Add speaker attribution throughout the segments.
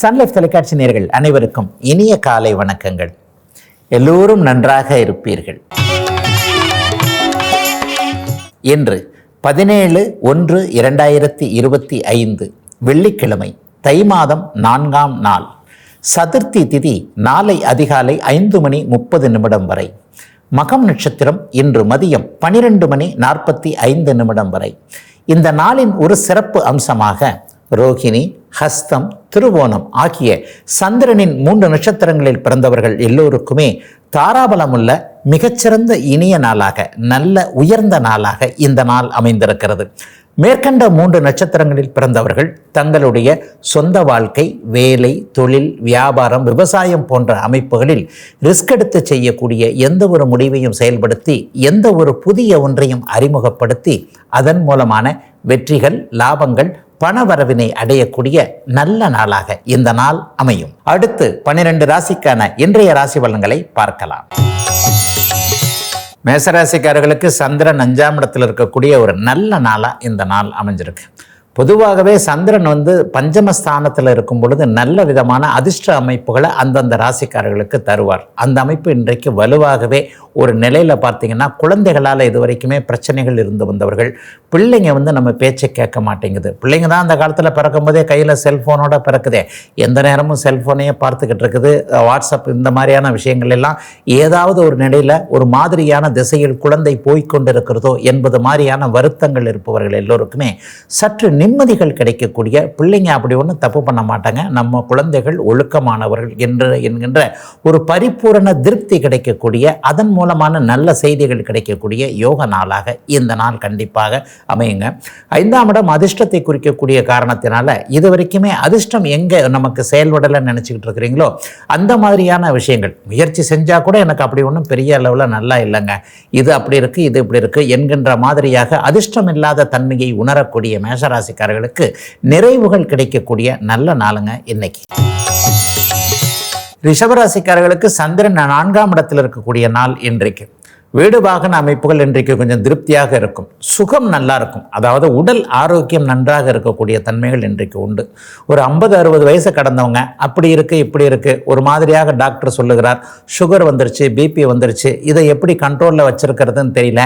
Speaker 1: Sun Life தொலைக்காட்சி நேர்கள் அனைவருக்கும் இனிய காலை வணக்கங்கள். எல்லோரும் நன்றாக இருப்பீர்கள். இன்று பதினேழு ஒன்று இரண்டாயிரத்தி இருபத்தி ஐந்து வெள்ளிக்கிழமை தை மாதம் நான்காம் நாள். சதுர்த்தி திதி நாளை அதிகாலை ஐந்து மணி முப்பது நிமிடம் வரை. மகம் நட்சத்திரம் இன்று மதியம் பனிரெண்டு மணி நாற்பத்தி ஐந்து நிமிடம் வரை. இந்த நாளின் ஒரு சிறப்பு அம்சமாக ரோகிணி ஹஸ்தம் திருவோணம் ஆகிய சந்திரனின் மூன்று நட்சத்திரங்களில் பிறந்தவர்கள் எல்லோருக்குமே தாராபலமுள்ள மிகச்சிறந்த இனிய நாளாக நல்ல உயர்ந்த நாளாக இந்த நாள் அமைந்திருக்கிறது. மேற்கண்ட மூன்று நட்சத்திரங்களில் பிறந்தவர்கள் தங்களுடைய சொந்த வாழ்க்கை வேலை தொழில் வியாபாரம் விவசாயம் போன்ற அமைப்புகளில் ரிஸ்க் எடுத்து செய்யக்கூடிய எந்த ஒரு முடிவையும் செயல்படுத்தி எந்த ஒரு புதிய ஒன்றையும் அறிமுகப்படுத்தி அதன் மூலமான வெற்றிகள் லாபங்கள் பணவரவினை அடையக்கூடிய நல்ல நாளாக இந்த நாள் அமையும். அடுத்து பன்னிரண்டு ராசிக்கான இன்றைய ராசி பலன்களை பார்க்கலாம். மேசராசிக்காரர்களுக்கு சந்திரன் அஞ்சாம் இடத்தில் இருக்கக்கூடிய ஒரு நல்ல நாளாக இந்த நாள் அமைஞ்சிருக்கு. பொதுவாகவே சந்திரன் வந்து பஞ்சமஸ்தானத்தில் இருக்கும் பொழுது நல்ல விதமான அதிர்ஷ்ட அமைப்புகளை அந்தந்த ராசிக்காரர்களுக்கு தருவார். அந்த அமைப்பு இன்றைக்கு வலுவாகவே ஒரு நிலையில் பார்த்தீங்கன்னா குழந்தைகளால் இது வரைக்குமே பிரச்சனைகள் இருந்து வந்தவர்கள். பிள்ளைங்க வந்து நம்ம பேச்சை கேட்க மாட்டேங்குது. பிள்ளைங்க தான் அந்த காலத்தில் பிறக்கும் போதே கையில் செல்ஃபோனோட பிறக்குதே. எந்த நேரமும் செல்ஃபோனையே பார்த்துக்கிட்டு இருக்குது. வாட்ஸ்அப் இந்த மாதிரியான விஷயங்கள் எல்லாம் ஏதாவது ஒரு நிலையில் ஒரு மாதிரியான திசையில் குழந்தை போய்கொண்டிருக்கிறதோ என்பது மாதிரியான வருத்தங்கள் இருப்பவர்கள் எல்லோருக்குமே சற்று நிம்மதிகள் கிடைக்கக்கூடிய பிள்ளைங்க அப்படி ஒன்றும் தப்பு பண்ண மாட்டாங்க. நம்ம குழந்தைகள் ஒழுக்கமானவர்கள் என்று என்கின்ற ஒரு பரிபூரண திருப்தி கிடைக்கக்கூடிய அதன் மூலமான நல்ல செய்திகள் கிடைக்கக்கூடிய யோக நாளாக இந்த நாள் கண்டிப்பாக அமையுங்க. ஐந்தாம் இடம் அதிர்ஷ்டத்தை குறிக்கக்கூடிய காரணத்தினால இது வரைக்குமே அதிர்ஷ்டம் எங்கே நமக்கு செயல்படலைன்னு நினச்சிக்கிட்டு இருக்கிறீங்களோ அந்த மாதிரியான விஷயங்கள். முயற்சி செஞ்சால் கூட எனக்கு அப்படி ஒன்றும் பெரிய அளவில் நல்லா இல்லைங்க. இது அப்படி இருக்குது இது இப்படி இருக்குது என்கின்ற மாதிரியாக அதிர்ஷ்டம் இல்லாத தன்மையை உணரக்கூடிய மேஷராசி ராசிக்காரர்களுக்கு நிறைவுகள் கிடைக்கக்கூடிய நல்ல நாளுங்க இன்னைக்கு. ரிஷபராசிக்காரர்களுக்கு சந்திரன் நான்காம் இடத்தில் இருக்கக்கூடிய நாள் இன்றைக்கு. வீடு வாகன அமைப்புகள் இன்றைக்கு கொஞ்சம் திருப்தியாக இருக்கும். சுகம் நல்லா இருக்கும். அதாவது உடல் ஆரோக்கியம் நன்றாக இருக்கக்கூடிய தன்மைகள் இன்றைக்கு உண்டு. ஒரு ஐம்பது அறுபது வயசு கடந்தவங்க அப்படி இருக்குது இப்படி இருக்குது ஒரு மாதிரியாக டாக்டர் சொல்லுகிறார். சுகர் வந்துருச்சு பிபி வந்துருச்சு. இதை எப்படி கண்ட்ரோலில் வச்சுருக்கிறதுன்னு தெரியல.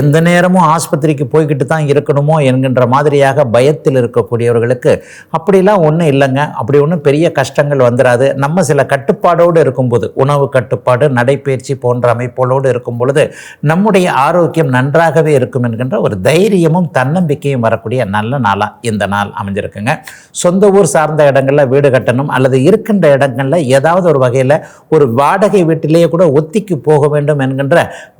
Speaker 1: எந்த நேரமும் ஆஸ்பத்திரிக்கு போய்கிட்டு தான் இருக்கணுமோ என்கின்ற மாதிரியாக பயத்தில் இருக்கக்கூடியவர்களுக்கு அப்படிலாம் ஒன்றும் இல்லைங்க. அப்படி ஒன்றும் பெரிய கஷ்டங்கள் வந்துடாது நம்ம சில கட்டுப்பாடோடு இருக்கும்போது உணவு கட்டுப்பாடு நடைப்பயிற்சி போன்ற அமைப்புகளோடு இருக்கும் பொழுது நம்முடைய ஆரோக்கியம் நன்றாகவே இருக்கும் என்கின்ற ஒரு தைரியமும் தன்னம்பிக்கையும் வரக்கூடிய நல்ல நாளாக இந்த நாள் அமைஞ்சிருக்குங்க. சொந்த ஊர் சார்ந்த இடங்களில் வீடு கட்டணும் அல்லது இருக்கின்ற இடங்களில் ஏதாவது ஒரு வகையில் ஒரு வாடகை வீட்டிலேயே கூட ஒத்திக்கு போக வேண்டும் என்கின்ற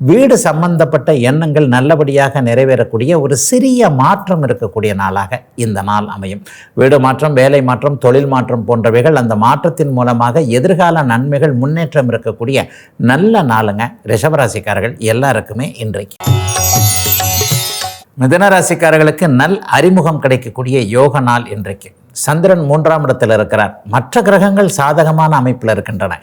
Speaker 1: வீடு சம்பந்தப்பட்ட எண்ணங்கள் நல்லபடியாக நிறைவேறக்கூடிய ஒரு சிறிய மாற்றம் இருக்கக்கூடிய நாளாக இந்த நாள் அமையும். வீடு மாற்றம் வேலை மாற்றம் தொழில் மாற்றம் போன்றவைகள் அந்த மாற்றத்தின் மூலமாக எதிர்கால நன்மைகள் முன்னேற்றம் இருக்கக்கூடிய நல்ல நாளுங்க. ரிஷபராசிக்காரர்கள் எல்லாருக்குமே இன்றைக்கு. மிதன ராசிக்காரர்களுக்கு நல் அறிமுகம் கிடைக்கக்கூடிய யோக நாள் இன்றைக்கு. சந்திரன் மூன்றாம் இடத்தில் இருக்கிறார். மற்ற கிரகங்கள் சாதகமான அமைப்பில் இருக்கின்றன.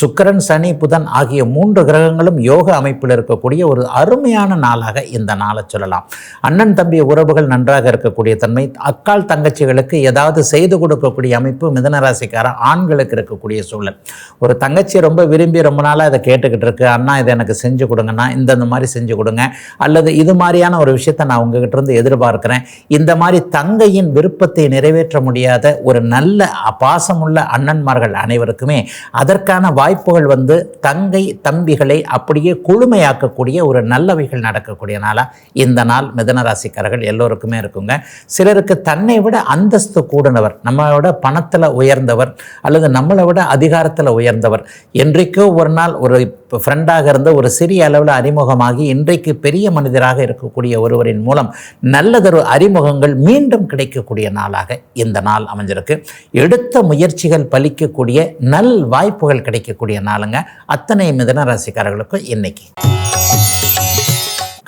Speaker 1: சுக்கரன் சனி புதன் ஆகிய மூன்று கிரகங்களும் யோக அமைப்பில் இருக்கக்கூடிய ஒரு அருமையான நாளாக இந்த நாளை சொல்லலாம். அண்ணன் தம்பி உறவுகள் நன்றாக இருக்கக்கூடிய தன்மை அக்கால் தங்கச்சிகளுக்கு ஏதாவது செய்து கொடுக்கக்கூடிய அமைப்பு மிதனராசிக்கார ஆண்களுக்கு இருக்கக்கூடிய சூழல். ஒரு தங்கச்சி ரொம்ப விரும்பி ரொம்ப நாளாக இதை கேட்டுக்கிட்டு இருக்கு. அண்ணா இதை எனக்கு செஞ்சு கொடுங்கண்ணா இந்தந்த மாதிரி செஞ்சு கொடுங்க. அல்லது இது மாதிரியான ஒரு விஷயத்தை நான் உங்ககிட்ட இருந்து எதிர்பார்க்கிறேன். இந்த மாதிரி தங்கையின் விருப்பத்தை நிறைவேற்ற முடியும். முடியாத ஒரு நல்ல பாசமுள்ள அண்ணன்மார்கள் அனைவருக்குமே அதற்கான வாய்ப்புகள் வந்து தங்கை தம்பிகளை அப்படியே குழுமையாக்கக்கூடிய ஒரு நல்லவைகள் நடக்கக்கூடிய நாளாக இந்த நாள் மிதனராசிக்காரர்கள் எல்லோருக்குமே இருக்குங்க. சிலருக்கு தன்னை விட அந்தஸ்து கூடினவர் நம்மளோட பணத்தில் உயர்ந்தவர் அல்லது நம்மளை விட அதிகாரத்தில் உயர்ந்தவர். என்றைக்கோ ஒரு நாள் ஒரு ஃப்ரெண்டாக இருந்த ஒரு சிறிய அளவில் அறிமுகமாகி இன்றைக்கு பெரிய மனிதராக இருக்கக்கூடிய ஒருவரின் மூலம் நல்லதொரு அறிமுகங்கள் மீண்டும் கிடைக்கக்கூடிய நாளாக இந்த நாள் நாள் அமைஞ்சிருக்கு. எடுத்த முயற்சிகள் பலிக்கக்கூடிய நல் வாய்ப்புகள் கிடைக்கக்கூடிய நாளுங்க. அத்தனை மிதன ராசிக்காரர்களுக்கும் இன்னைக்கு.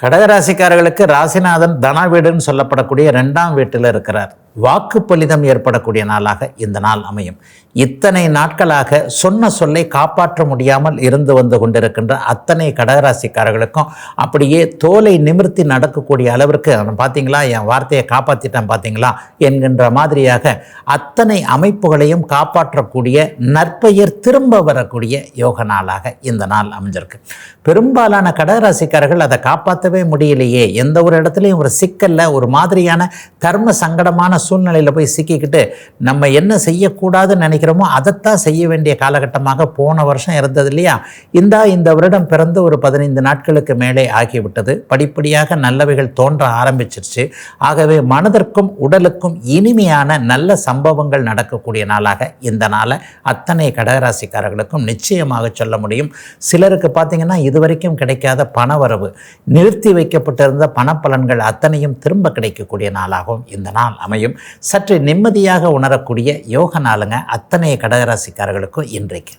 Speaker 1: கடகராசிக்காரர்களுக்கு ராசிநாதன் தன வீடுன்னு சொல்லப்படக்கூடிய ரெண்டாம் வீட்டில் இருக்கிறார். வாக்குப்பளிதம் ஏற்படக்கூடிய நாளாக இந்த நாள் அமையும். இத்தனை நாட்களாக சொன்ன சொல்லை காப்பாற்ற முடியாமல் இருந்து வந்து கொண்டிருக்கின்ற அத்தனை கடகராசிக்காரர்களுக்கும் அப்படியே தோலை நிமிர்த்தி நடக்கக்கூடிய அளவிற்கு பார்த்தீங்களா என் வார்த்தையை காப்பாற்றிட்டேன் பார்த்தீங்களா என்கின்ற மாதிரியாக அத்தனை அமைப்புகளையும் காப்பாற்றக்கூடிய நற்பெயர் திரும்ப வரக்கூடிய யோக நாளாக இந்த நாள் அமைஞ்சிருக்கு. பெரும்பாலான கடகராசிக்காரர்கள் அதை காப்பாற்றவே முடியலையே. எந்த ஒரு இடத்துலையும் ஒரு சிக்கல்ல ஒரு மாதிரியான தர்ம சங்கடமான சூழ்நிலையில் போய் சிக்கிக்கிட்டு நம்ம என்ன செய்யக்கூடாதுன்னு நினைக்கிறோமோ அதைத்தான் செய்ய வேண்டிய காலகட்டமாக போன வருஷம் இருந்தது இல்லையா? இந்த இந்த வருடம் பிறந்து ஒரு பதினைந்து நாட்களுக்கு மேலே ஆகிவிட்டது. படிப்படியாக நல்லவைகள் தோன்ற ஆரம்பிச்சிருச்சு. ஆகவே மனதிற்கும் உடலுக்கும் இனிமையான நல்ல சம்பவங்கள் நடக்கக்கூடிய நாளாக இந்த நாளை அத்தனை கடகராசிக்காரர்களுக்கும் நிச்சயமாக சொல்ல முடியும். சிலருக்கு பார்த்தீங்கன்னா இதுவரைக்கும் கிடைக்காத பணவரவு நிறுத்தி வைக்கப்பட்டிருந்த பணப்பலன்கள் அத்தனையும் திரும்ப கிடைக்கக்கூடிய நாளாகவும் இந்த நாள் அமையும். சற்று நிம்மதியாக உணரக்கூடிய யோக நாளுங்க அத்தனை கடகராசிக்காரர்களுக்கும் இன்றைக்கு.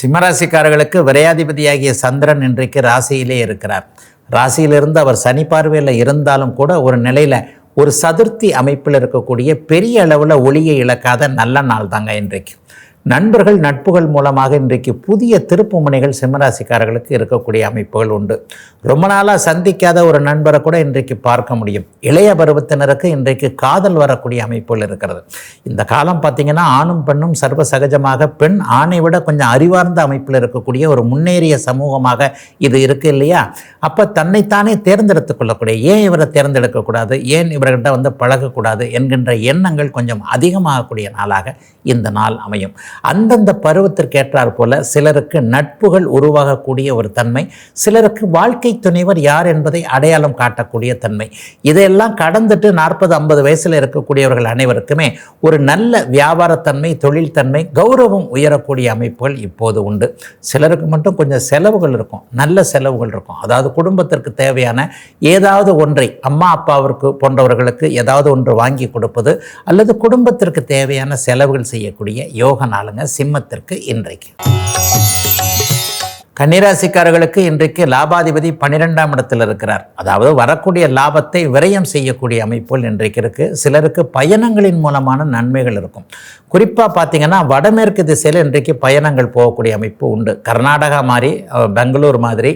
Speaker 1: சிம்மராசிக்காரர்களுக்கு விரையாதிபதியாகிய சந்திரன் இன்றைக்கு ராசியிலே இருக்கிறார். ராசியிலிருந்து அவர் சனி பார்வையில் இருந்தாலும் கூட ஒரு நிலையில் ஒரு சதுர்த்தி அமைப்பில் இருக்கக்கூடிய பெரிய அளவில் ஒளியை இழக்காத நல்ல நாள் தாங்க இன்றைக்கு. நண்பர்கள் நட்புகள் மூலமாக இன்றைக்கு புதிய திருப்பு முனைகள் சிம்மராசிக்காரர்களுக்கு இருக்கக்கூடிய அமைப்புகள் உண்டு. ரொம்ப நாளாக சந்திக்காத ஒரு நண்பரை கூட இன்றைக்கு பார்க்க முடியும். இளைய பருவத்தினருக்கு இன்றைக்கு காதல் வரக்கூடிய அமைப்புகள் இருக்கிறது. இந்த காலம் பார்த்திங்கன்னா ஆணும் பெண்ணும் சர்வ சகஜமாக பெண் ஆணை விட கொஞ்சம் அறிவார்ந்த அமைப்பில் இருக்கக்கூடிய ஒரு முன்னேறிய சமூகமாக இது இருக்குது இல்லையா? அப்போ தன்னைத்தானே தேர்ந்தெடுத்து கொள்ளக்கூடிய ஏன் இவரை தேர்ந்தெடுக்கக்கூடாது ஏன் இவர்கிட்ட வந்து பழகக்கூடாது என்கின்ற எண்ணங்கள் கொஞ்சம் அதிகமாகக்கூடிய நாளாக இந்த நாள் அமையும். அந்தந்த பருவத்திற்கு ஏற்றார் போல சிலருக்கு நட்புகள் உருவாகக்கூடிய ஒரு தன்மை சிலருக்கு வாழ்க்கை துணைவர் யார் என்பதை அடையாளம் காட்டக்கூடிய தன்மை. இதையெல்லாம் கடந்துட்டு நாற்பது ஐம்பது வயசில் இருக்கக்கூடியவர்கள் அனைவருக்குமே ஒரு நல்ல வியாபாரத்தன்மை தொழில் தன்மை கௌரவம் உயரக்கூடிய அமைப்புகள் இப்போது உண்டு. சிலருக்கு மட்டும் கொஞ்சம் செலவுகள் இருக்கும் நல்ல செலவுகள் இருக்கும். அதாவது குடும்பத்திற்கு தேவையான ஏதாவது ஒன்றை அம்மா அப்பாவிற்கு போன்றவர்களுக்கு ஏதாவது ஒன்று வாங்கி கொடுப்பது அல்லது குடும்பத்திற்கு தேவையான செலவுகள் செய்யக்கூடிய யோக நாளுங்க சிம்மத்திற்கு இன்றைக்கு. கன்னிராசிக்காரர்களுக்கு இன்றைக்கு லாபாதிபதி பன்னிரெண்டாம் இடத்தில் இருக்கிறார். அதாவது வரக்கூடிய லாபத்தை விரயம் செய்யக்கூடிய அமைப்புகள் இன்றைக்கு இருக்குது சிலருக்கு பயணங்களின் மூலமான நன்மைகள் இருக்கும். குறிப்பாக பார்த்திங்கன்னா வடமேற்கு திசையில் இன்றைக்கு பயணங்கள் போகக்கூடிய அமைப்பு உண்டு. கர்நாடகா மாதிரி பெங்களூர் மாதிரி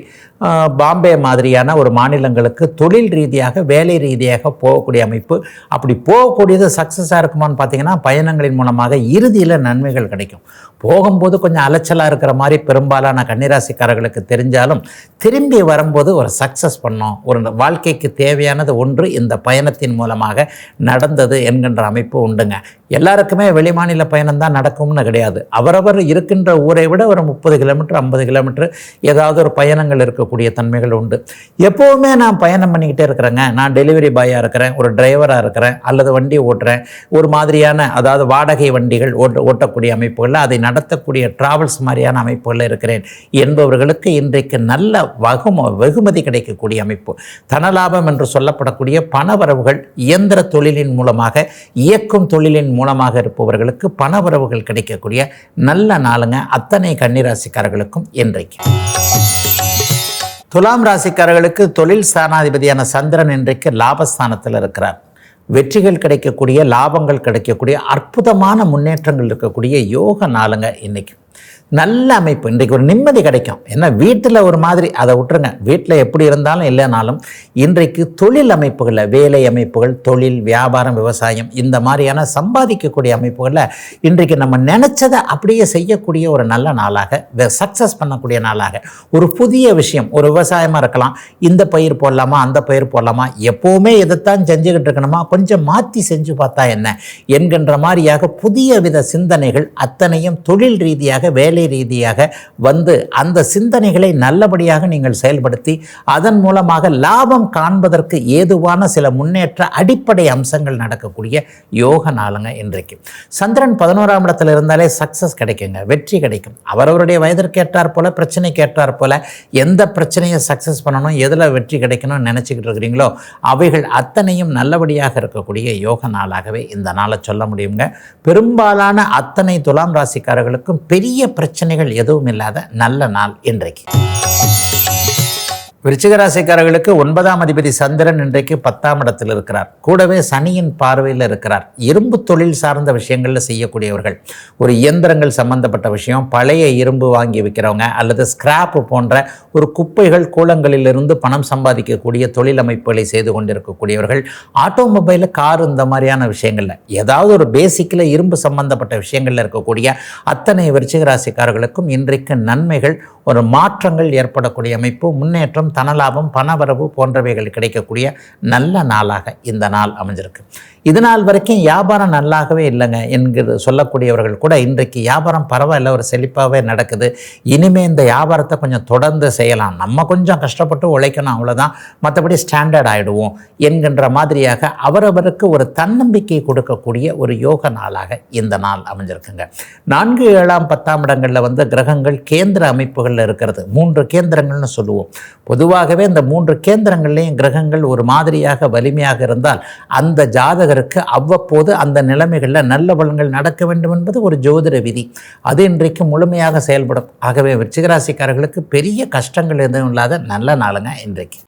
Speaker 1: பாம்பே மாதிரியான ஒரு மாநிலங்களுக்கு தொழில் ரீதியாக வேலை ரீதியாக போகக்கூடிய அமைப்பு. அப்படி போகக்கூடியது சக்ஸஸாக இருக்குமான்னு பார்த்திங்கன்னா பயணங்களின் மூலமாக இறுதியில் நன்மைகள் கிடைக்கும். போகும்போது கொஞ்சம் அலைச்சலாக இருக்கிற மாதிரி பெரும்பாலான கன்னிராசிக்காரர்களுக்கு தெரிஞ்சாலும் திரும்பி வரும்போது ஒரு சக்ஸஸ் பண்ணோம். ஒரு வாழ்க்கைக்கு தேவையானது ஒன்று இந்த பயணத்தின் மூலமாக நடந்தது என்கின்ற அமைப்பு உண்டுங்க. எல்லாருக்குமே வெளிமாநில பயணம் தான் நடக்கும்னு கிடையாது. அவரவர் இருக்கின்ற ஊரை விட ஒரு முப்பது கிலோமீட்டர் ஐம்பது கிலோமீட்டர் ஏதாவது ஒரு பயணங்கள் இருக்கக்கூடிய தன்மைகள் உண்டு. எப்போவுமே நான் பயணம் பண்ணிக்கிட்டே இருக்கிறேங்க. நான் டெலிவரி பாயாக இருக்கிறேன் ஒரு டிரைவராக இருக்கிறேன் அல்லது வண்டி ஓட்டுறேன். ஒரு மாதிரியான அதாவது வாடகை வண்டிகள் ஓட்ட ஓட்டக்கூடிய அமைப்புகளில் அதை நடத்தக்கூடிய டிராவல்ஸ் மாதிரியான அமைப்புகளில் இருக்கிறேன். என்பவர்களுக்கு இன்றைக்கு நல்ல வகும வெகுமதி கிடைக்கக்கூடிய அமைப்பு. தனலாபம் என்று சொல்லப்படக்கூடிய பணவரவுகள் இயந்திர தொழிலின் மூலமாக இயக்கும் தொழிலின் மூலமாக இருப்பவர்களுக்கு பண உறவுகள் கிடைக்கக்கூடிய நல்ல நாளுங்க அத்தனை கன்னிராசிக்காரர்களுக்கும் இன்றைக்கு. துலாம் ராசிக்காரர்களுக்கு தொழில் ஸ்தானாதிபதியான சந்திரன் இன்றைக்கு லாபஸ்தானத்தில் இருக்கிறார். வெற்றிகள் கிடைக்கக்கூடிய லாபங்கள் கிடைக்கக்கூடிய அற்புதமான முன்னேற்றங்கள் இருக்கக்கூடிய யோக நாளுங்க இன்னைக்கு. நல்ல அமைப்பு. இன்றைக்கு ஒரு நிம்மதி கிடைக்கும். ஏன்னா வீட்டில் ஒரு மாதிரி அதை விட்டுருங்க. வீட்டில் எப்படி இருந்தாலும் இல்லைனாலும் இன்றைக்கு தொழில் அமைப்புகளில் வேலை அமைப்புகள் தொழில் வியாபாரம் விவசாயம் இந்த மாதிரியான சம்பாதிக்கக்கூடிய அமைப்புகளில் இன்றைக்கு நம்ம நினச்சதை அப்படியே செய்யக்கூடிய ஒரு நல்ல நாளாக சக்ஸஸ் பண்ணக்கூடிய நாளாக ஒரு புதிய விஷயம் ஒரு விவசாயமாக இருக்கலாம் இந்த பயிர் போடலாமா அந்த பயிர் போடலாமா எப்போவுமே இதைத்தான் செஞ்சுக்கிட்டு இருக்கணுமா கொஞ்சம் மாற்றி செஞ்சு பார்த்தா என்ன? என்கின்ற மாதிரியாக புதிய வித சிந்தனைகள் அத்தனையும் தொழில் ரீதியாக வேலை வேலை ரீதியாக வந்து அந்த சிந்தனைகளை நல்லபடியாக நீங்கள் செயல்படுத்தி அதன் மூலமாக லாபம் காண்பதற்கு ஏதுவான சில முன்னேற்ற அடிப்படை அம்சங்கள் நடக்கக்கூடிய யோக நாளுங்க இன்றைக்கு. சந்திரன் பதினோராம் இடத்துல இருந்தாலே சக்ஸஸ் கிடைக்குங்க வெற்றி கிடைக்கும். அவரவருடைய வயதிற்கு ஏற்றார் போல பிரச்சனை கேட்டார் போல எந்த பிரச்சனையை சக்ஸஸ் பண்ணணும் எதில் வெற்றி கிடைக்கணும்னு நினச்சிக்கிட்டு இருக்கிறீங்களோ அவைகள் அத்தனையும் நல்லபடியாக இருக்கக்கூடிய யோக நாளாகவே இந்த நாளை சொல்ல முடியுங்க. பெரும்பாலான அத்தனை துலாம் ராசிக்காரர்களுக்கும் பெரிய பிரச்சனை பிரச்சனைகள் எதுவும் இல்லாத நல்ல நாள் இன்றைக்கு. விருச்சிகராசிக்காரர்களுக்கு ஒன்பதாம் அதிபதி சந்திரன் இன்றைக்கு பத்தாம் இடத்தில் இருக்கிறார். கூடவே சனியின் பார்வையில் இருக்கிறார். இரும்பு தொழில் சார்ந்த விஷயங்களில் செய்யக்கூடியவர்கள். ஒரு இயந்திரங்கள் சம்பந்தப்பட்ட விஷயம் பழைய இரும்பு வாங்கி விற்கிறவங்க அல்லது ஸ்கிராப்பு போன்ற ஒரு குப்பைகள் கூலங்களிலிருந்து பணம் சம்பாதிக்கக்கூடிய தொழில் அமைப்புகளை செய்து கொண்டிருக்கக்கூடியவர்கள். ஆட்டோமொபைல் கார் இந்த மாதிரியான விஷயங்களில் ஏதாவது ஒரு பேசிக்கில் இரும்பு சம்பந்தப்பட்ட விஷயங்களில் இருக்கக்கூடிய அத்தனை விருச்சிகராசிக்காரர்களுக்கும் இன்றைக்கு நன்மைகள் ஒரு மாற்றங்கள் ஏற்படக்கூடிய அமைப்பு முன்னேற்றம் தனலாபம் பணவரவு போன்றவைகள் கிடைக்கக்கூடிய நல்ல நாளாக இந்த நாள் அமைஞ்சிருக்கு. இது நாள் வரைக்கும் வியாபாரம் நல்லாகவே இல்லைங்க என்கிற சொல்லக்கூடியவர்கள் கூட இன்றைக்கு வியாபாரம் பரவாயில்ல ஒரு செழிப்பாகவே நடக்குது. இனிமேல் இந்த வியாபாரத்தை கொஞ்சம் தொடர்ந்து செய்யலாம். நம்ம கொஞ்சம் கஷ்டப்பட்டு உழைக்கணும் அவ்வளோதான் மற்றபடி ஸ்டாண்டர்ட் ஆகிடுவோம் என்கின்ற மாதிரியாக அவரவருக்கு ஒரு தன்னம்பிக்கை கொடுக்கக்கூடிய ஒரு யோக நாளாக இந்த நாள் அமைஞ்சிருக்குங்க. நான்கு ஏழாம் பத்தாம் இடங்களில் வந்து கிரகங்கள் கேந்திர அமைப்புகளில் இருக்கிறது. மூன்று கேந்திரங்கள்னு சொல்லுவோம். பொதுவாகவே இந்த மூன்று கேந்திரங்கள்லேயும் கிரகங்கள் ஒரு மாதிரியாக வலிமையாக இருந்தால் அந்த ஜாதகருக்கு அவ்வப்போது அந்த நிலைமைகளில் நல்ல பலன்கள் நடக்க வேண்டும் என்பது ஒரு ஜோதிட விதி. அது இன்றைக்கு முழுமையாக செயல்படும். ஆகவே விருச்சிகராசிக்காரர்களுக்கு பெரிய கஷ்டங்கள் எதுவும் இல்லாத நல்ல நாளுங்க இன்றைக்கு.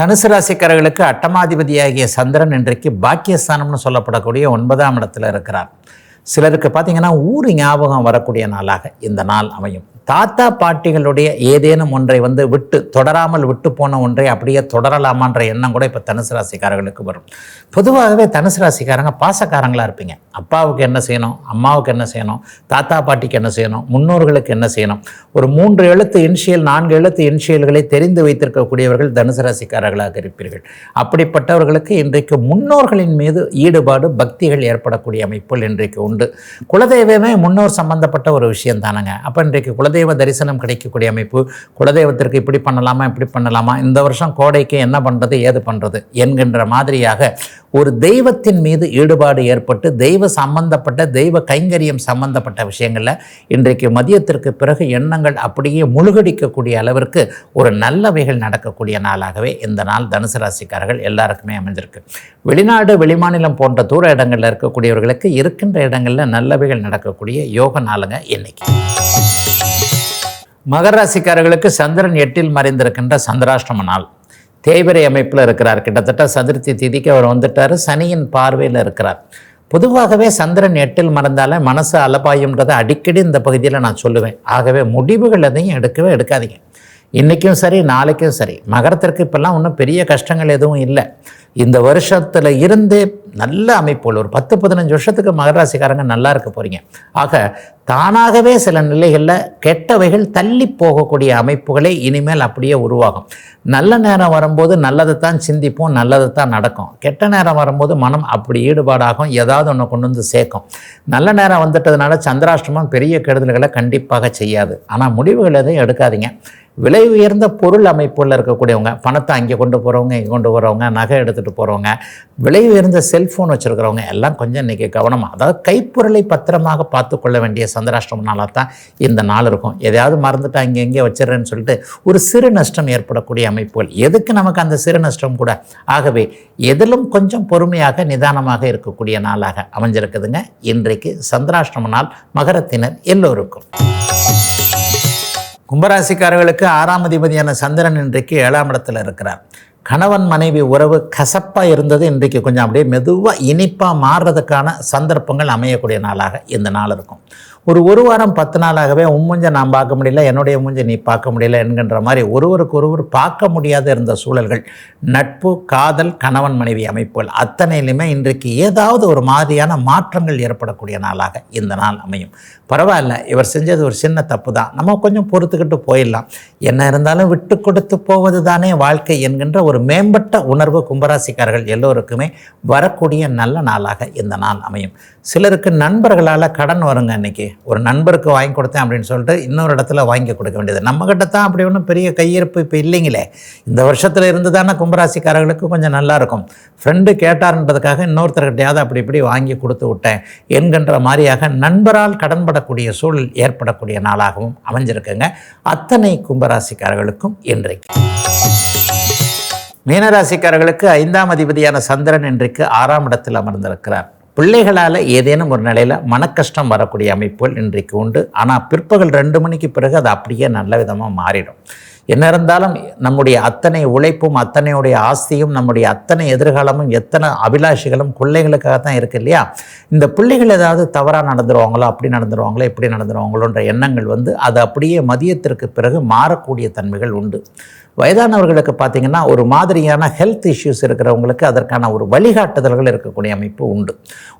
Speaker 1: தனுசு ராசிக்காரர்களுக்கு அட்டமாதிபதியாகிய சந்திரன் இன்றைக்கு பாக்கியஸ்தானம்னு சொல்லப்படக்கூடிய ஒன்பதாம் இடத்துல இருக்கிறார். சிலருக்கு பார்த்தீங்கன்னா ஊர் ஞாபகம் வரக்கூடிய நாளாக இந்த நாள் அமையும். தாத்தா பாட்டிகளுடைய ஏதேனும் ஒன்றை வந்து விட்டு தொடராமல் விட்டு போன ஒன்றை அப்படியே தொடரலாமான்ற எண்ணம் கூட இப்போ தனுசு ராசிக்காரர்களுக்கு வரும். பொதுவாகவே தனுசு ராசிக்காரங்க பாசக்காரங்களாக இருப்பீங்க. அப்பாவுக்கு என்ன செய்யணும் அம்மாவுக்கு என்ன செய்யணும் தாத்தா பாட்டிக்கு என்ன செய்யணும் முன்னோர்களுக்கு என்ன செய்யணும். ஒரு மூன்று எழுத்து இன்ஷியல் நான்கு எழுத்து இன்ஷியல்களை தெரிந்து வைத்திருக்கக்கூடியவர்கள் தனுசு ராசிக்காரர்களாக இருப்பீர்கள். அப்படிப்பட்டவர்களுக்கு இன்றைக்கு முன்னோர்களின் மீது ஈடுபாடு பக்திகள் ஏற்படக்கூடிய அமைப்புகள் இன்றைக்கு உண்டு. குலதெய்வமே முன்னோர் சம்பந்தப்பட்ட ஒரு விஷயம் தானங்க அப்போ இன்றைக்கு குலதெய்வ தரிசனம் கிடைக்கக்கூடிய அமைப்பு. குலதெய்வத்திற்கு இப்படி பண்ணலாமா இப்படி பண்ணலாமா? இந்த வருஷம் கோடைக்கு என்ன பண்ணுறது ஏது பண்ணுறது என்கின்ற மாதிரியாக ஒரு தெய்வத்தின் மீது ஈடுபாடு ஏற்பட்டு தெய்வ சம்பந்தப்பட்ட தெய்வ கைங்கரியம் சம்பந்தப்பட்ட விஷயங்களில் இன்றைக்கு மதியத்திற்கு பிறகு எண்ணங்கள் அப்படியே முழுகடிக்கக்கூடிய அளவிற்கு ஒரு நல்லவைகள் நடக்கக்கூடிய நாளாகவே இந்த நாள் தனுசு ராசிக்காரர்கள் எல்லாருக்குமே அமைஞ்சிருக்கு. வெளிநாடு வெளிமாநிலம் போன்ற தூர இடங்களில் இருக்கக்கூடியவர்களுக்கு இருக்கின்ற இடங்களில் நல்லவைகள் நடக்கக்கூடிய யோக நாளுங்க இன்னைக்கு. மகர ராசிக்காரர்களுக்கு சந்திரன் எட்டில் மறைந்திருக்கின்ற சந்திராஷ்டம நாள். தேய்பிரை அமைப்பில் இருக்கிறார். கிட்டத்தட்ட சதுர்த்தி திதிக்கு அவர் வந்துட்டார். சனியின் பார்வையில் இருக்கிறார். பொதுவாகவே சந்திரன் எட்டில் மறந்தாலே மனசு அலபாயும்ன்றதை அடிக்கடி இந்த பகுதியில் நான் சொல்லுவேன். ஆகவே முடிவுகள் எதையும் எடுக்கவே எடுக்காதீங்க. இன்றைக்கும் சரி நாளைக்கும் சரி. மகரத்திற்கு இப்போல்லாம் ஒன்றும் பெரிய கஷ்டங்கள் எதுவும் இல்லை. இந்த வருஷத்தில் இருந்து நல்ல அமைப்புகள் ஒரு பத்து பதினஞ்சு வருஷத்துக்கு மகராசிக்காரங்க நல்லா இருக்க போகிறீங்க ஆக தானாகவே சில நிலைகளில் கெட்டவைகள் தள்ளி போகக்கூடிய அமைப்புகளே இனிமேல் அப்படியே உருவாகும். நல்ல நேரம் வரும்போது நல்லதை தான் சிந்திப்போம் நல்லது தான் நடக்கும். கெட்ட நேரம் வரும்போது மனம் அப்படி ஈடுபாடாகும் ஏதாவது ஒன்று கொண்டு வந்து சேர்க்கும். நல்ல நேரம் வந்துட்டதுனால சந்திராஷ்டிரமம் பெரிய கெடுதல்களை கண்டிப்பாக செய்யாது. ஆனால் முடிவுகள் எதையும் எடுக்காதீங்க. விலை உயர்ந்த பொருள் அமைப்புகளில் இருக்கக்கூடியவங்க பணத்தை அங்கே கொண்டு போகிறவங்க இங்கே கொண்டு போகிறவங்க நகை எடுத்துகிட்டு போகிறவங்க விலை உயர்ந்த செல்ஃபோன் வச்சுருக்கிறவங்க எல்லாம் கொஞ்சம் இன்றைக்கி கவனமாக அதாவது கைப்பொருளை பத்திரமாக பார்த்து கொள்ள வேண்டிய சந்திராஷ்டிரம் நாளாக தான் இந்த நாள் இருக்கும். எதையாவது மறந்துட்டு அங்கே எங்கே வச்சிடறேன்னு சொல்லிட்டு ஒரு சிறு நஷ்டம் ஏற்படக்கூடிய அமைப்புகள். எதுக்கு நமக்கு அந்த சிறு நஷ்டம் கூட? ஆகவே எதிலும் கொஞ்சம் பொறுமையாக நிதானமாக இருக்கக்கூடிய நாளாக அமைஞ்சிருக்குதுங்க. இன்றைக்கு சந்திராஷ்டிரம நாள் மகரத்தினர் எல்லோருக்கும். கும்பராசிக்காரர்களுக்கு ஆறாம் அதிபதியான சந்திரன் இன்றைக்கு ஏழாம் இடத்துல இருக்கிறார். கணவன் மனைவி உறவு கசப்பாக இருந்தது இன்றைக்கு கொஞ்சம் அப்படியே மெதுவாக இனிப்பாக மாறுறதுக்கான சந்தர்ப்பங்கள் அமையக்கூடிய நாளாக இந்த நாள் இருக்கும். ஒரு ஒரு வாரம் பத்து நாளாகவே உன் மூஞ்சை நான் பார்க்க முடியல என்னுடைய மூஞ்சை நீ பார்க்க முடியல என்கின்ற மாதிரி ஒருவருக்கு ஒருவர் பார்க்க முடியாத இருந்த சூழல்கள். நட்பு காதல் கணவன் மனைவி அமைப்புகள் அத்தனையிலுமே இன்றைக்கு ஏதாவது ஒரு மாதிரியான மாற்றங்கள் ஏற்படக்கூடிய நாளாக இந்த நாள் அமையும். பரவாயில்ல இவர் செஞ்சது ஒரு சின்ன தப்பு தான். நம்ம கொஞ்சம் பொறுத்துக்கிட்டு போயிடலாம். என்ன இருந்தாலும் விட்டு கொடுத்து போவது தானே வாழ்க்கை என்கின்ற ஒரு மேம்பட்ட உணர்வு கும்பராசிக்காரர்கள் எல்லோருக்குமே வரக்கூடிய நல்ல நாளாக இந்த நாள் அமையும். சிலருக்கு நண்பர்களால் கடன் வருங்க இன்னைக்கு. ஒரு நண்பருக்கு வாங்கி கொடுத்தேன் அப்படின்னு சொல்லிட்டு இன்னொரு இடத்துல வாங்கி கொடுக்க வேண்டியது. நம்மக்கிட்ட தான் அப்படி ஒன்றும் பெரிய கையிருப்பு இப்போ இல்லைங்களே. இந்த வருஷத்தில் இருந்து தானே கும்பராசிக்காரர்களுக்கு கொஞ்சம் நல்லா இருக்கும். ஃப்ரெண்டு கேட்டார்ன்றதுக்காக இன்னொருத்தர்கிட்டையாவது அப்படி இப்படி வாங்கி கொடுத்து விட்டேன் என்கின்ற மாதிரியாக நண்பரால் கடன்படக்கூடிய சூழல் ஏற்படக்கூடிய நாளாகவும் அமைஞ்சிருக்குங்க. அத்தனை கும்பராசிக்காரர்களுக்கும் இன்றைக்கு. மீனராசிக்காரர்களுக்கு ஐந்தாம் அதிபதியான சந்திரன் இன்றைக்கு ஆறாம் இடத்தில் அமர்ந்திருக்கிறார். பிள்ளைகளால் ஏதேனும் ஒரு நிலையில் மனக்கஷ்டம் வரக்கூடிய அமைப்புகள் இன்றைக்கு உண்டு. ஆனால் பிற்பகல் ரெண்டு மணிக்கு பிறகு அது அப்படியே நல்ல விதமாக மாறிடும். என்ன இருந்தாலும் நம்முடைய அத்தனை உழைப்பும் அத்தனையுடைய ஆஸ்தியும் நம்முடைய அத்தனை எதிர்காலமும் எத்தனை அபிலாஷிகளும் பிள்ளைகளுக்காக தான் இருக்கு இல்லையா? இந்த பிள்ளைகள் ஏதாவது தவறாக நடந்துருவாங்களோ அப்படி நடந்துருவாங்களோ இப்படி நடந்துருவாங்களோன்ற எண்ணங்கள் வந்து அது அப்படியே மதியத்திற்கு பிறகு மாறக்கூடிய தன்மைகள் உண்டு. வயதானவர்களுக்கு பார்த்திங்கன்னா ஒரு மாதிரியான ஹெல்த் இஷ்யூஸ் இருக்கிறவங்களுக்கு அதற்கான ஒரு வழிகாட்டுதல்கள் இருக்கக்கூடிய அமைப்பு உண்டு.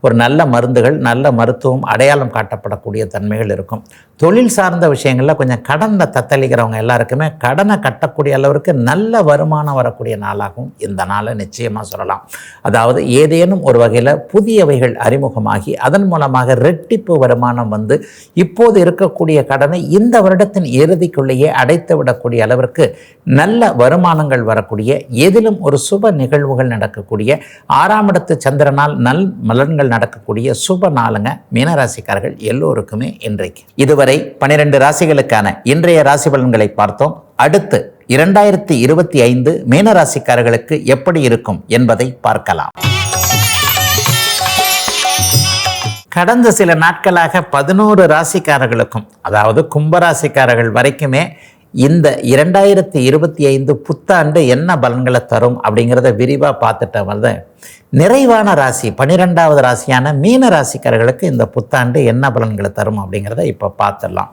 Speaker 1: ஒரு நல்ல மருந்துகள் நல்ல மருத்துவம் அடையாளம் காட்டப்படக்கூடிய தன்மைகள் இருக்கும். தொழில் சார்ந்த விஷயங்களில் கொஞ்சம் கடனை தத்தளிக்கிறவங்க எல்லாருக்குமே கடனை கட்டக்கூடிய அளவிற்கு நல்ல வருமானம் வரக்கூடிய நாளாகவும் இந்த நாளை நிச்சயமாக சொல்லலாம். அதாவது ஏதேனும் ஒரு வகையில் புதியவைகள் அறிமுகமாகி அதன் மூலமாக ரெட்டிப்பு வருமானம் வந்து இப்போது இருக்கக்கூடிய கடனை இந்த வருடத்தின் இறுதிக்குள்ளேயே அடைத்து விடக்கூடிய அளவிற்கு நல்ல வருமானங்கள் வரக்கூடிய எதிலும் ஒரு சுப நிகழ்வுகள் நடக்கக்கூடிய ஆறாம் இடத்து சந்திரனால் நல் மலன்கள் நடக்கக்கூடிய சுப நாளுங்க மீனராசிக்காரர்கள் எல்லோருக்குமே இன்றைக்கு. இதுவரை பனிரெண்டு ராசிகளுக்கான இன்றைய ராசி பலன்களை பார்த்தோம். அடுத்து இரண்டாயிரத்தி இருபத்தி ஐந்து மீனராசிக்காரர்களுக்கு எப்படி இருக்கும் என்பதை பார்க்கலாம். கடந்த சில நாட்களாக பதினோரு ராசிக்காரர்களுக்கும் அதாவது கும்பராசிக்காரர்கள் வரைக்குமே இந்த இரண்டாயிரத்தி இருபத்தி ஐந்து புத்தாண்டு என்ன பலன்களை தரும் அப்படிங்கிறத விரிவாக பார்த்துட்ட வருது நிறைவான ராசி பன்னிரெண்டாவது ராசியான மீன ராசிக்காரர்களுக்கு இந்த புத்தாண்டு என்ன பலன்களை தரும் அப்படிங்கிறத இப்போ பார்த்துடலாம்.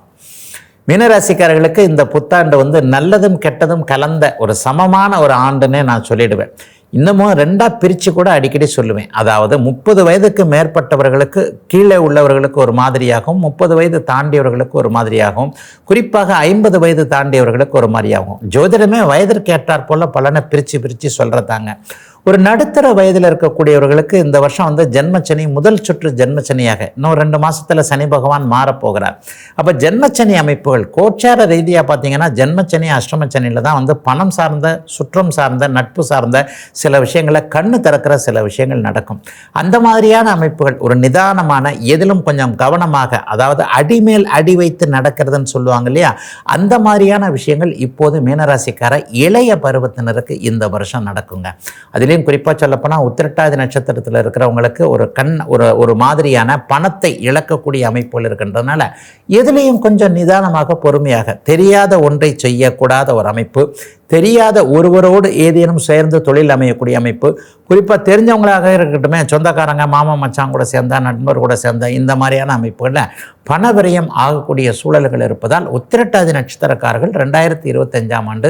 Speaker 1: மீனராசிக்காரர்களுக்கு இந்த புத்தாண்டு வந்து நல்லதும் கெட்டதும் கலந்த ஒரு சமமான ஒரு ஆண்டுன்னே நான் சொல்லிடுவேன். இன்னமும் ரெண்டாக பிரித்து கூட அடிக்கடி சொல்லுவேன். அதாவது முப்பது வயதுக்கு மேற்பட்டவர்களுக்கு கீழே உள்ளவர்களுக்கு ஒரு மாதிரியாகவும் முப்பது வயது தாண்டியவர்களுக்கு ஒரு மாதிரியாகவும் குறிப்பாக ஐம்பது வயது தாண்டியவர்களுக்கு ஒரு மாதிரியாகும். ஜோதிடமே வயதிற்கு ஏற்றாற்போல் பலனை பிரித்து பிரித்து சொல்கிறதாங்க ஒரு நடுத்தர வயதில் இருக்கக்கூடியவர்களுக்கு இந்த வருஷம் வந்து ஜென்மச்சனி முதல் சுற்று ஜென்மச்சனியாக இன்னும் ரெண்டு மாதத்தில் சனி பகவான் மாறப்போகிறார். அப்போ ஜென்மச்சனி அமைப்புகள் கோச்சார ரீதியாக பார்த்தீங்கன்னா ஜென்மச்சனி அஷ்டமச்சனியில் தான் வந்து பணம் சார்ந்த சுற்றம் சார்ந்த நட்பு சார்ந்த சில விஷயங்களை கண்ணு திறக்கிற சில விஷயங்கள் நடக்கும். அந்த மாதிரியான அமைப்புகள் ஒரு நிதானமான எதிலும் கொஞ்சம் கவனமாக அதாவது அடிமேல் அடி வைத்து நடக்கிறதுன்னு சொல்லுவாங்க இல்லையா? அந்த மாதிரியான விஷயங்கள் இப்போது மீனராசிக்கார இளைய பருவத்தினருக்கு இந்த வருஷம் நடக்குங்க. அதிலே அதுலேயும் குறிப்பாக சொல்லப்போனால் உத்திரட்டாதி நட்சத்திரத்தில் இருக்கிறவங்களுக்கு ஒரு கண் ஒரு ஒரு மாதிரியான பணத்தை இழக்கக்கூடிய அமைப்புகள் இருக்கின்றதுனால எதுலேயும் கொஞ்சம் நிதானமாக பொறுமையாக தெரியாத ஒன்றை செய்யக்கூடாத ஒரு அமைப்பு தெரியாத ஒருவரோடு ஏதேனும் சேர்ந்து தொழில் அமையக்கூடிய அமைப்பு குறிப்பாக தெரிஞ்சவங்களாக இருக்கட்டுமே சொந்தக்காரங்க மாமா மச்சான் கூட சேர்ந்தா நண்பர் கூட சேர்ந்தா இந்த மாதிரியான அமைப்புகளில் பணவிரயம் ஆகக்கூடிய சூழல்கள் இருப்பதால் உத்திரட்டாதி நட்சத்திரக்காரர்கள் ரெண்டாயிரத்தி இருபத்தஞ்சாம் ஆண்டு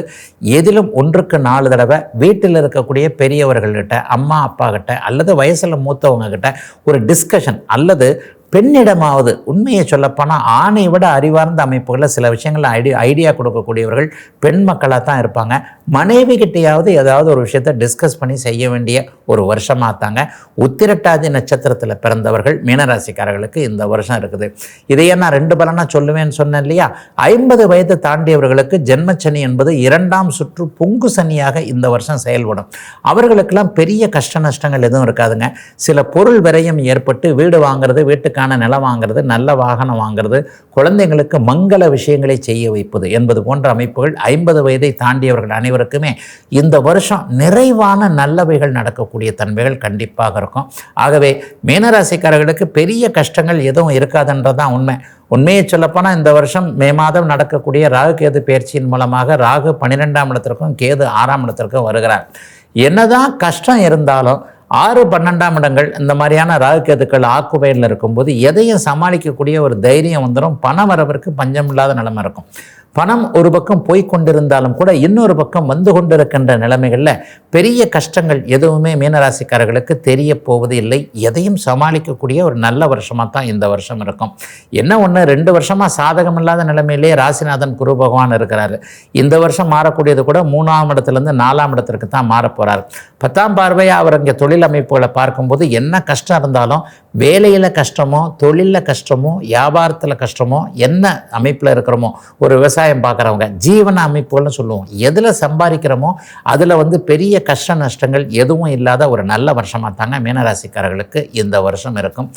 Speaker 1: எதிலும் ஒன்றுக்கு நாலு தடவை வீட்டில் இருக்கக்கூடிய பெரியவர்கள்கிட்ட அம்மா அப்பா கிட்ட அல்லது வயசில் மூத்தவங்க கிட்ட ஒரு டிஸ்கஷன் அல்லது பெண்ணிடமாவது உண்மையை சொல்லப்போனால் ஆணை விட அறிவார்ந்த அமைப்புகளில் சில விஷயங்கள் ஐடி ஐடியா கொடுக்கக்கூடியவர்கள் பெண் மக்களாக தான் இருப்பாங்க. மனைவி கிட்டையாவது ஏதாவது ஒரு விஷயத்தை டிஸ்கஸ் பண்ணி செய்ய வேண்டிய ஒரு வருஷமாக தாங்க. உத்திரட்டாதி நட்சத்திரத்தில் பிறந்தவர்கள் மீனராசிக்காரர்களுக்கு இந்த வருஷம் இருக்குது. இதையே நான் ரெண்டு பலனாக சொல்லுவேன்னு சொன்னேன் இல்லையா? ஐம்பது வயது தாண்டியவர்களுக்கு ஜென்மச்சனி என்பது இரண்டாம் சுற்று பொங்கு சனியாக இந்த வருஷம் செயல்படும். அவர்களுக்கெல்லாம் பெரிய கஷ்ட நஷ்டங்கள் எதுவும் இருக்காதுங்க. சில பொருள் விரயம் ஏற்பட்டு வீடு வாங்குறது வீட்டுக்கு குழந்தைகளுக்கான நிலம் வாங்கிறது நல்ல வாகனம் வாங்கிறது குழந்தைங்களுக்கு மங்கள விஷயங்களை செய்ய வைப்பது என்பது போன்ற அமைப்புகள் ஐம்பது வயதை தாண்டியவர்கள் அனைவருக்குமே இந்த வருஷம் நிறைவான நல்லவைகள் நடக்கக்கூடிய தன்மைகள் கண்டிப்பாக இருக்கும். ஆகவே மீனராசிக்காரர்களுக்கு பெரிய கஷ்டங்கள் எதுவும் இருக்காதுன்றது தான் உண்மை. உண்மையை சொல்லப்போனால் இந்த வருஷம் மே மாதம் நடக்கக்கூடிய ராகு கேது பயிற்சியின் மூலமாக ராகு பன்னிரெண்டாம் இடத்திற்கும் கேது ஆறாம் இடத்திற்கும் வருகிறார். என்னதான் கஷ்டம் இருந்தாலும் ஆறு பன்னெண்டாம் இடங்கள் இந்த மாதிரியான ராகுக்கேதுக்கள் ஆக்குபையில் இருக்கும்போது எதையும் சமாளிக்கக்கூடிய ஒரு தைரியம் வந்துடும் பண வரவிற்கு பஞ்சம் இல்லாத நிலைமை இருக்கும். பணம் ஒரு பக்கம் போய் கொண்டிருந்தாலும் கூட இன்னொரு பக்கம் வந்து கொண்டிருக்கின்ற நிலைமைகளில் பெரிய கஷ்டங்கள் எதுவுமே மீனராசிக்காரர்களுக்கு தெரிய போவது இல்லை. எதையும் சமாளிக்கக்கூடிய ஒரு நல்ல வருஷமாக தான் இந்த வருஷம் இருக்கும். என்ன ஒன்று ரெண்டு வருஷமாக சாதகம் இல்லாத நிலைமையிலே ராசிநாதன் குரு பகவான் இருக்கிறார். இந்த வருஷம் மாறக்கூடியது கூட மூணாம் இடத்துலேருந்து நாலாம் இடத்திற்கு தான் மாறப்போகிறார் பத்தாம் பார்வையாக அவர் இங்கே தொழில் அமைப்புகளை பார்க்கும்போது என்ன கஷ்டம் இருந்தாலும் வேலையில் கஷ்டமோ தொழிலில் கஷ்டமோ வியாபாரத்தில் கஷ்டமோ என்ன அமைப்பில் இருக்கிறோமோ ஒரு ஆதாயம் பார்க்குறவங்க ஜீவன அமைப்புகள்னு சொல்லுவோம். எதில் சம்பாதிக்கிறோமோ அதில் வந்து பெரிய கஷ்ட நஷ்டங்கள் எதுவும் இல்லாத ஒரு நல்ல வருஷமாக தாங்க மீனராசிக்காரர்களுக்கு இந்த வருஷம் இருக்கும்.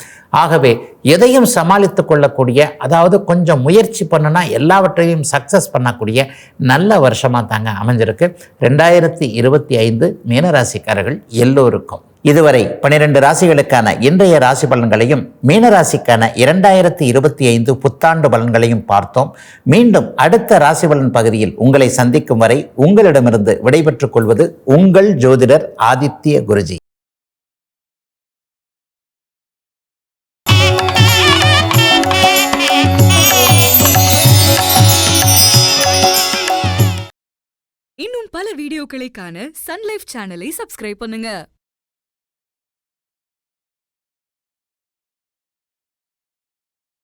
Speaker 1: ஆகவே எதையும் சமாளித்து கொள்ளக்கூடிய அதாவது கொஞ்சம் முயற்சி பண்ணுனா எல்லாவற்றையும் சக்ஸஸ் பண்ணக்கூடிய நல்ல வருஷமாக தாங்க அமைஞ்சிருக்கு. ரெண்டாயிரத்தி இருபத்தி ஐந்து மீனராசிக்காரர்கள் எல்லோருக்கும். இதுவரை பனிரெண்டு ராசிகளுக்கான இன்றைய ராசி பலன்களையும் மீனராசிக்கான இரண்டாயிரத்தி இருபத்தி ஐந்து புத்தாண்டு பலன்களையும் பார்த்தோம். மீண்டும் அடுத்த ராசி பலன் பகுதியில் உங்களை சந்திக்கும் வரை உங்களிடமிருந்து விடைபெற்றுக் கொள்வது உங்கள் ஜோதிடர் ஆதித்ய குருஜி.
Speaker 2: இன்னும் பல வீடியோக்களை காண சன்லைஃப் சேனலை சப்ஸ்கிரைப் பண்ணுங்க.